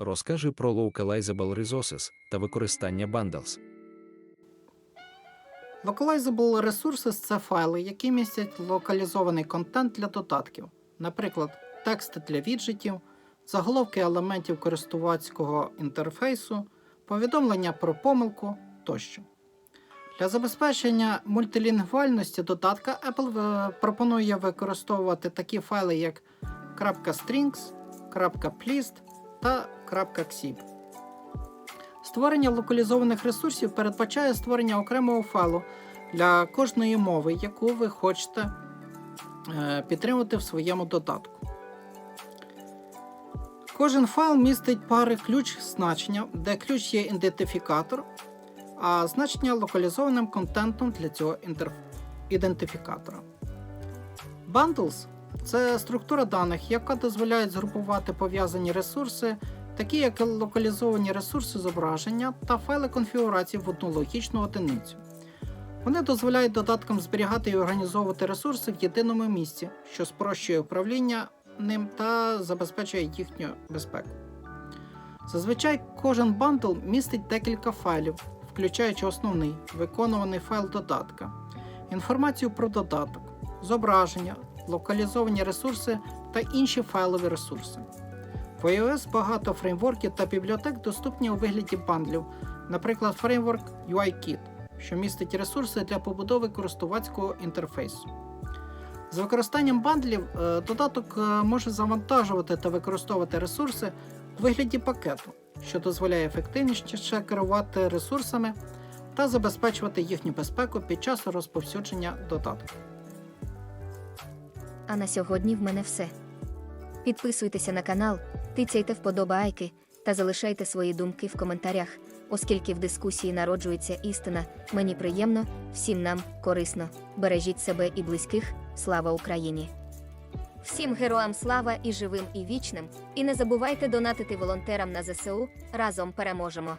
Розкажи про Localizable Resources та використання Bundles. Localizable Resources – це файли, які містять локалізований контент для додатків, наприклад, тексти для віджитів, заголовки елементів користувацького інтерфейсу, повідомлення про помилку тощо. Для забезпечення мультилінгвальності додатка Apple е, пропонує використовувати такі файли, як .strings, .plist та .xib. Створення локалізованих ресурсів передбачає створення окремого файлу для кожної мови, яку ви хочете е, підтримувати в своєму додатку. Кожен файл містить пари ключ значення, де ключ є ідентифікатор, а значення локалізованим контентом для цього ідентифікатора. Bundles це структура даних, яка дозволяє згрупувати пов'язані ресурси, такі як локалізовані ресурси зображення та файли конфігурації в одну логічну одиницю. Вони дозволяють додаткам зберігати і організовувати ресурси в єдиному місці, що спрощує управління ним та забезпечує їхню безпеку. Зазвичай кожен бандл містить декілька файлів, включаючи основний виконуваний файл додатка, інформацію про додаток, зображення, локалізовані ресурси та інші файлові ресурси. В iOS багато фреймворків та бібліотек доступні у вигляді бандлів, наприклад, фреймворк UIKit, що містить ресурси для побудови користувацького інтерфейсу. З використанням бандлів е, додаток е, може завантажувати та використовувати ресурси у вигляді пакету, що дозволяє ефективніше керувати ресурсами та забезпечувати їхню безпеку під час розповсюдження додатку. А на сьогодні в мене все. Підписуйтеся на канал, тицяйте вподобайки та залишайте свої думки в коментарях, оскільки в дискусії народжується істина. Мені приємно, всім нам корисно. Бережіть себе і близьких. Слава Україні! Всім героям слава і живим і вічним. І не забувайте донатити волонтерам на ЗСУ. Разом переможемо!